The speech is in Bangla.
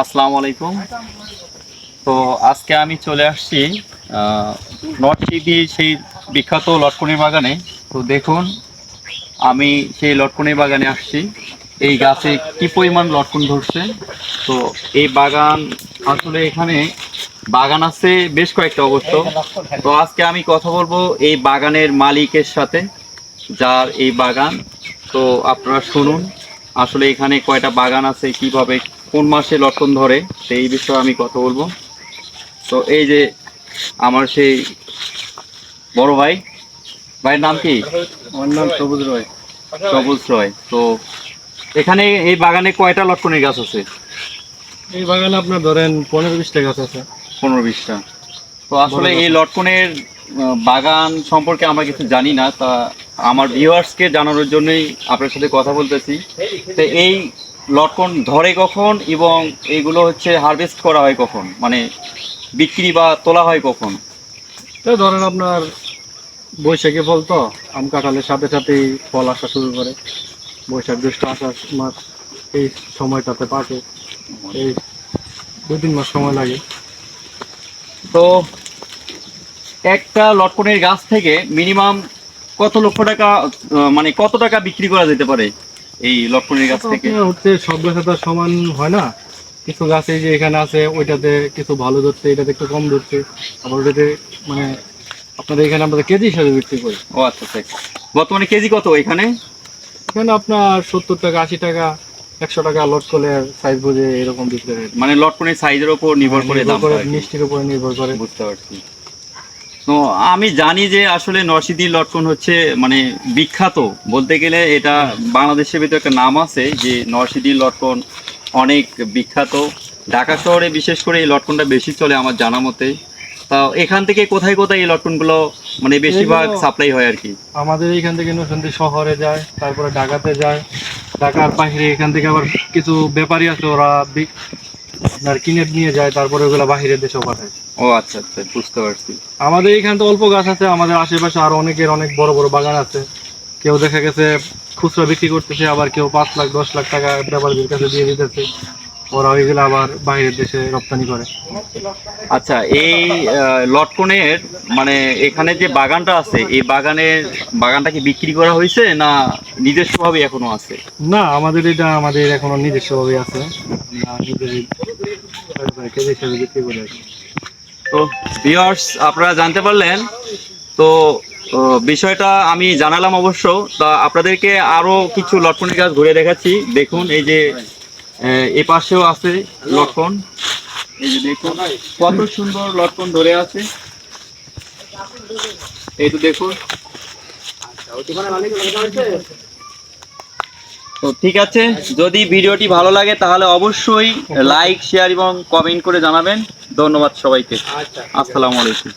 আসসালামু আলাইকুম। তো আজকে আমি চলে আসছি নর্থ সেই বিখ্যাত লটকনির বাগানে। তো দেখুন, আমি সেই লটকনির বাগানে আসছি। এই গাছে কি পরিমাণ লটকন ধরছে? তো এই বাগান, আসলে এখানে বাগান আছে বেশ কয়েকটা অবশ্য। তো আজকে আমি কথা বলব এই বাগানের মালিকের সাথে, যার এই বাগান। তো আপনারা শুনুন, আসলে এখানে কয়টা বাগান আছে, কীভাবে কোন মাসে লটকন ধরে সেই বিষয়ে আমি কথা বলব। তো এই যে আমার সেই বড় ভাই ভাইয়ের নাম কি? আমার নাম সবুজ রয়। সবুজ রয়। তো এখানে এই বাগানে কয়টা লটকনের গাছ আছে? এই বাগানে আপনার ধরেন পনেরো বিশটা গাছ আছে। পনেরো বিশটা। তো আসলে এই লটকনের বাগান সম্পর্কে আমরা কিছু জানি না তা আমার ভিউয়ার্সকে জানানোর জন্যই আপনার সাথে কথা বলতেছি। তো এই লটকন ধরে কখন এবং এইগুলো হচ্ছে হারভেস্ট করা হয় কখন? মানে বিক্রি বা তোলা হয় কখন? তো ধরেন আপনার বৈশাখী ফল তো আম কাঁঠালের সাথে সাথেই ফল আসা শুরু করে। বৈশাখ জ্যৈষ্ঠ আষাঢ় মাস এই সময়টাতে পাকে। এই দু তিন মাস সময় লাগে। তো একটা লটকনের গাছ থেকে মিনিমাম কত লক্ষ টাকা মানে কত টাকা বিক্রি করা যেতে পারে? এই লটকনের গাছ থেকে? হচ্ছে সব গাছে তো সমান হয় না। কিছু গাছ এই যে এখানে আছে ওইটাতে কিছু ভালো ধরছে এটাতে একটু কম ধরছে। আবার ওটাতে মানে আপনাদের এখানে আমরা কেজি হিসাবে বিক্রি করি। ও আচ্ছা আচ্ছা। বর্তমানে কেজি কত এখানে? এখানে আপনার সত্তর টাকা আশি টাকা একশো টাকা লট করলে সাইজ বুঝে এরকম বিক্রি হয়। মানে লটকনের সাইজের উপর নির্ভর করে দাম মিষ্টির উপরে নির্ভর করে। বুঝতে পারছি। তো আমি জানি যে আসলে নরসিংদীর লটকন হচ্ছে মানে বিখ্যাত। বলতে গেলে এটা বাংলাদেশের ভিতরে একটা নাম আছে যে নরসিংদীর লটকন অনেক বিখ্যাত। ঢাকা শহরে বিশেষ করে এই লটকনটা বেশি চলে আমার জানা মতে। তা এখান থেকে কোথায় কোথায় এই লটকনগুলো মানে বেশিরভাগ সাপ্লাই হয় আর কি? আমাদের এখান থেকে নসন্দি শহরে যায় তারপরে ঢাকাতে যায়। ঢাকার বাইরে এখান থেকে আবার কিছু ব্যাপারী আছে ওরা আপনার কিনে নিয়ে যায় তারপরে ওগুলো বাহিরের দেশেও পাঠায়। ও আচ্ছা আচ্ছা বুঝতে পারছি। আমাদের এইখানে তো অল্প গাছ আছে আমাদের আশেপাশে আরও অনেকের অনেক বড় বড় বাগান আছে। কেউ দেখা গেছে খুচরা বিক্রি করতেছে আবার কেউ পাঁচ লাখ দশ লাখ টাকা ব্যাপারীদের কাছে দিয়ে দিতেছে। ওরা ওইগুলো আবার বাইরের দেশে রপ্তানি করে। আচ্ছা এই লটকনের মানে এখানে যে বাগানটা আছে এই বাগানের বাগানটা কি বিক্রি করা হয়েছে না নিজস্বভাবে এখনও আছে? না আমাদের এটা আমাদের এখনও নিজস্ব ভাবে আছে আমরা তো ভিউয়ার্স আপনারা জানতে পারলেন, তো বিষয়টা আমি জানালাম অবশ্য, তা আপনাদেরকে আরও কিছু লটকনের গাছ ঘুরে দেখাচ্ছি। দেখুন, এই যে এ পাশেও আছে লটকন। এই যে দেখুন, কত সুন্দর লটকন ধরে আছে। এই তো দেখুন। তো ঠিক আছে যদি ভিডিওটি ভালো লাগে তাহলে অবশ্যই লাইক শেয়ার এবং কমেন্ট করে জানাবেন। ধন্যবাদ সবাইকে। আসসালামু আলাইকুম।